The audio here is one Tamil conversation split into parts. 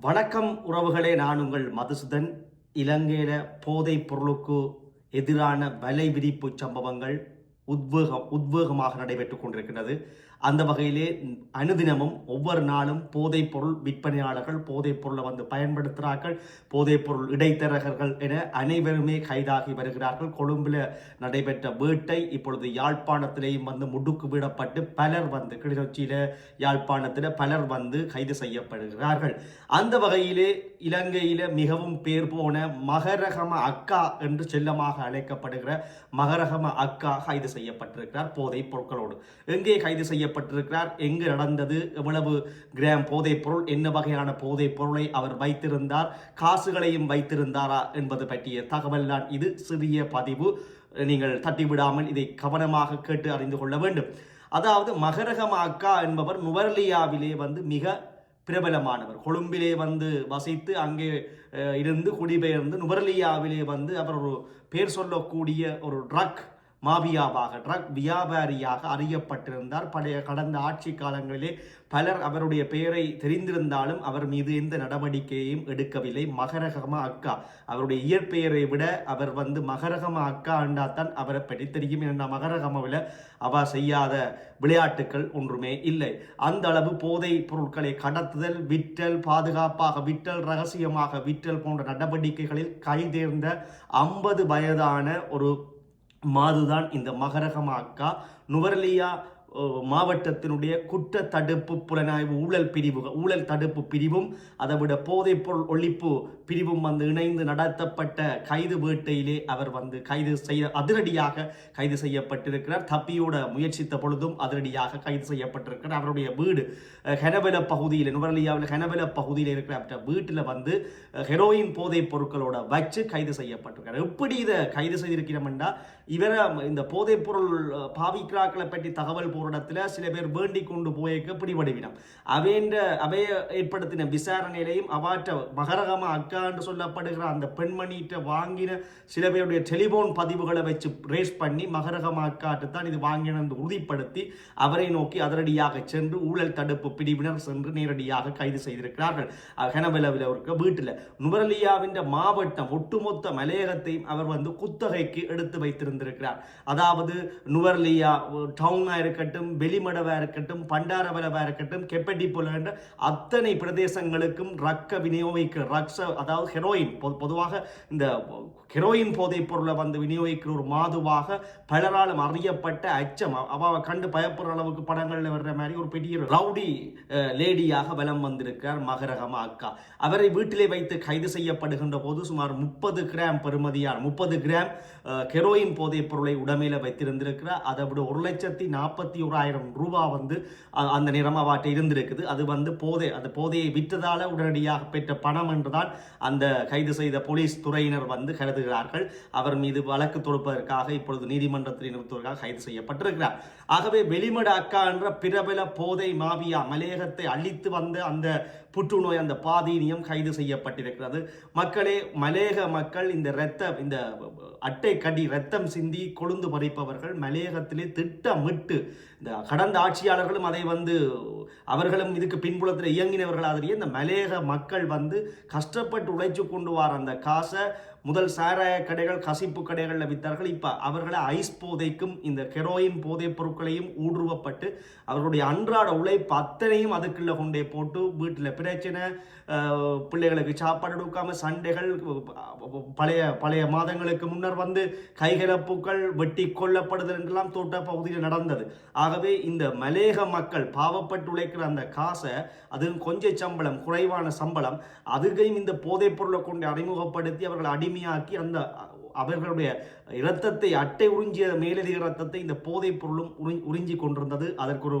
வணக்கம் உறவுகளே நான் உங்கள் மதுசூதன். இலங்கையில போதைப் பொருளுக்கு எதிரான வலை விரிப்பு சம்பவங்கள் உத்வேகம் உத்வேகமாக நடைபெற்றுக் கொண்டிருக்கின்றது. அந்த வகையிலே அனுதினமும் ஒவ்வொரு நாளும் போதைப் பொருள் விற்பனையாளர்கள் போதைப் பொருளை வந்து பயன்படுத்துகிறார்கள் போதைப் பொருள் இடைத்தரகர்கள் என அனைவருமே கைதாகி வருகிறார்கள். கொழும்பில் நடைபெற்ற வேட்டை இப்பொழுது யாழ்ப்பாணத்திலேயும் வந்து முடுக்கு விடப்பட்டு பலர் வந்து கிளிநொச்சியில் யாழ்ப்பாணத்தில் பலர் வந்து கைது செய்யப்படுகிறார்கள். அந்த வகையிலே இலங்கையில் மிகவும் பேர் போன மகரகம அக்கா என்று செல்லமாக அழைக்கப்படுகிற மகரகம அக்கா கைது செய்ய செய்யப்பட்டிருக்கிறார். போதைப் பொருட்களோடு. எங்கே கைது செய்யப்பட்டிருக்கிறார்? எங்கு நடந்தது? எவ்வளவு கிராம் போதைப் பொருள்? என்ன வகையான போதைப் பொருளை அவர் வைத்திருந்தார்? காசுகளையும் வைத்திருந்தாரா என்பது பற்றிய தகவல் தான் இது. சிறிய பதிவு. நீங்கள் தட்டிவிடாமல் இதை கவனமாக கேட்டு அறிந்து கொள்ள வேண்டும். அதாவது மகரகம் அக்கா என்பவர் நுவர்லியாவிலே வந்து மிக பிரபலமானவர். கொழும்பிலே வந்து வசித்து அங்கே இருந்து குடிபெயர்ந்து நுவர்லியாவிலே வந்து அவர் ஒரு பேர் சொல்லக்கூடிய ஒரு ட்ரக் மாபியாவாக ட்ரக் வியாபாரியாக அறியப்பட்டிருந்தார். பழைய கடந்த ஆட்சி காலங்களிலே பலர் அவருடைய பெயரை தெரிந்திருந்தாலும் அவர் மீது எந்த நடவடிக்கையையும் எடுக்கவில்லை. மகரகம அக்கா அவருடைய இயற்பெயரை விட அவர் வந்து மகரகம அக்கா அண்டாத்தான் அவரை பற்றி தெரியும். என்ற மகரகமவில் அவ செய்யாத விளையாட்டுக்கள் ஒன்றுமே இல்லை. அந்த அளவு போதை பொருட்களை கடத்துதல் விற்றல் பாதுகாப்பாக விற்றல் ரகசியமாக விற்றல் போன்ற நடவடிக்கைகளில் கைதேர்ந்த ஐம்பது வயதான ஒரு மாதுதான் இந்த மகரகமா அக்கா. நுவர்லியா மாவட்டத்தினுடைய குற்ற தடுப்பு புலனாய்வு ஊழல் பிரிவு ஊழல் தடுப்பு பிரிவும் அதை விட போதைப்பொருள் ஒழிப்பு பிரிவும் வந்து இணைந்து நடத்தப்பட்ட கைது வேட்டையிலே அவர் வந்து கைது செய்ய அதிரடியாக கைது செய்யப்பட்டிருக்கிறார். தப்பியோட முயற்சித்த பொழுதும் அதிரடியாக கைது செய்யப்பட்டிருக்கிறார். அவருடைய வீடு அஹ், ஹெனபெல பகுதியில் நுவர்லியாவில் ஹெனபெல பகுதியில் இருக்கிற அவருடைய வீட்டில் வந்து ஹெரோயின் போதைப் பொருட்களோட வச்சு கைது செய்யப்பட்டிருக்கிறார் எப்படி இதை கைது செய்திருக்கிறோம்னா இவரை இந்த போதைப் பொருள் அஹ், பாவிக்கிறாக்களை பற்றி தகவல் போற இடத்துல சில பேர் வேண்டி கொண்டு போயிருக்க பிடிபடுவினம். அவைன்ற அவைய ஏற்படுத்தின விசாரணையிலையும் அவாற்ற மகரகம அக்கா என்று சொல்லப்படுகிற அந்த பெண்மணிகிட்ட வாங்கின சில பேருடைய டெலிபோன் பதிவுகளை வச்சு ரேஸ் பண்ணி மகரகம அக்காட்டு தான் இது வாங்கினது உறுதிப்படுத்தி அவரை நோக்கி அதிரடியாக சென்று ஊழல் தடுப்பு பிரிவினர் சென்று நேரடியாக கைது செய்திருக்கிறார்கள். ஹெனபெலவில் இருக்க வீட்டில். நுவரலியாவின் மாவட்டம் ஒட்டுமொத்த மலையகத்தையும் அவர் வந்து குத்தகைக்கு எடுத்து வைத்திருந்திருக்கிறார். அதாவது நுவர்லியா டவுனாக இருக்கட்டும் வெளிமடவா இருக்கட்டும் பண்டாரவலவா இருக்கட்டும் கெப்படி போல அத்தனை பிரதேசங்களுக்கும் ரக்க விநியோகிக்க ரக்ஸ அதாவது ஹெரோயின் பொதுவாக இந்த ஹெரோயின் போதைப் பொருளை வந்து விநியோகிக்கிற ஒரு மாதுவாக பலராலும் அறியப்பட்ட அச்சம். அவ- கண்டு பயப்படுற அளவுக்கு படங்கள்ல வர்ற மாதிரி ஒரு பெரிய ரவுடி லேடியாக வலம் வந்திருக்கிறார் மகரகமா அக்கா. அவரை வீட்டிலே வைத்து கைது செய்யப்படுகின்ற போது சுமார் முப்பது கிராம் பெறுமதியான முப்பது கிராம் ஹெரோயின் போதைப் பொருளை உடமையில வைத்திருந்திருக்கிறார். அதை விட ஒரு லட்சத்தி நாற்பத்தி ஓராயிரம் ரூபா வந்து அந்த நேரம் அவாட்ட இருந்திருக்குது. அது வந்து போதை அந்த போதையை விற்றதால உடனடியாக பெற்ற பணம் என்றுதான் அந்த கைது செய்த போலீஸ் துறையினர் வந்து கருதுகிறார்கள். அவர் மீது வழக்கு தொடுப்பதற்காக இப்பொழுது நீதிமன்றத்தில் நிறுத்துவதற்காக கைது செய்யப்பட்டிருக்கிறார். ஆகவே வெளிமட அக்கா என்ற பிரபல போதை மாபியா மலையகத்தை அழித்து வந்த அந்த புற்றுநோய் அந்த பாதீனியம் கைது செய்யப்பட்டிருக்கிறது. மக்களே மலேக மக்கள் இந்த இரத்த இந்த அட்டை கடி ரத்தம் சிந்தி கொழுந்து பறிப்பவர்கள் மலையகத்திலே திட்டமிட்டு இந்த கடந்த ஆட்சியாளர்களும் அதை வந்து அவர்களும் இதுக்கு பின்புலத்தில் இயங்கினவர்களாதிரியே இந்த மலையக மக்கள் வந்து கஷ்டப்பட்டு உழைச்சு கொண்டு வர அந்த காசை முதல் சாராய கடைகள் கசிப்பு கடைகளில் வித்தார்கள். இப்போ அவர்களை ஐஸ் போதைக்கும் இந்த கெரோயின் போதைப் பொருட்களையும் ஊடுருவப்பட்டு அவர்களுடைய அன்றாட உழைப்பு அத்தனையும் அதுக்குள்ளே கொண்டே போட்டு வீட்டில் பிரச்சனை பிள்ளைகளுக்கு சாப்பாடு கொடுக்காம சண்டைகள் பழைய பழைய மாதங்களுக்கு முன்னர் வந்து கைகலப்புக்கள் வெட்டி கொல்லப்படுதல் என்றெல்லாம் தோட்ட பகுதியில் நடந்தது. ஆகவே இந்த மலேக மக்கள் பாவப்பட்டு உழைக்கிற அந்த காசை அதுவும் கொஞ்ச சம்பளம் குறைவான சம்பளம் அதுகையும் இந்த போதைப் பொருளை கொண்டு அறிமுகப்படுத்தி அவர்களை அடிமையாக்கி அந்த அவர்களுடைய இரத்தத்தை அட்டை உறிஞ்சிய மேலதிக இரத்தத்தை இந்த போதைப் பொருளும் உறி உறிஞ்சி கொண்டிருந்தது. அதற்கு ஒரு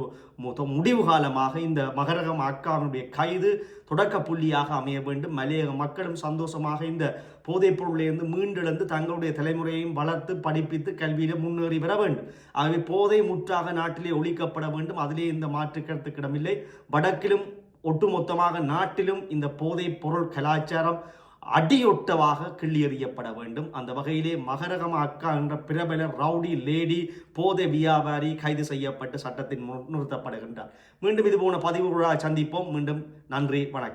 முடிவு காலமாக இந்த மகரகம் அக்காவினுடைய கைது தொடக்க புள்ளியாக அமைய வேண்டும். மலையக மக்களும் சந்தோஷமாக இந்த போதைப் பொருளிலிருந்து மீண்டெழுந்து தங்களுடைய தலைமுறையையும் வளர்த்து படிப்பித்து கல்வியில முன்னேறி வர வேண்டும். ஆகவே போதை முற்றாக நாட்டிலே ஒழிக்கப்பட வேண்டும். அதிலே இந்த மாற்று கருத்துக்கிடமில்லை. வடக்கிலும் ஒட்டுமொத்தமாக நாட்டிலும் இந்த போதைப் பொருள் கலாச்சாரம் அடியொட்டவாக கிள்ளி எறியப்பட வேண்டும். அந்த வகையிலே மகரகம் அக்கா என்ற பிரபல ரவுடி லேடி போதை வியாபாரி கைது செய்யப்பட்டு சட்டத்தின் முன் நிறுத்தப்படுகின்றார். மீண்டும் இது போன பதிவுகளாக சந்திப்போம். மீண்டும் நன்றி வணக்கம்.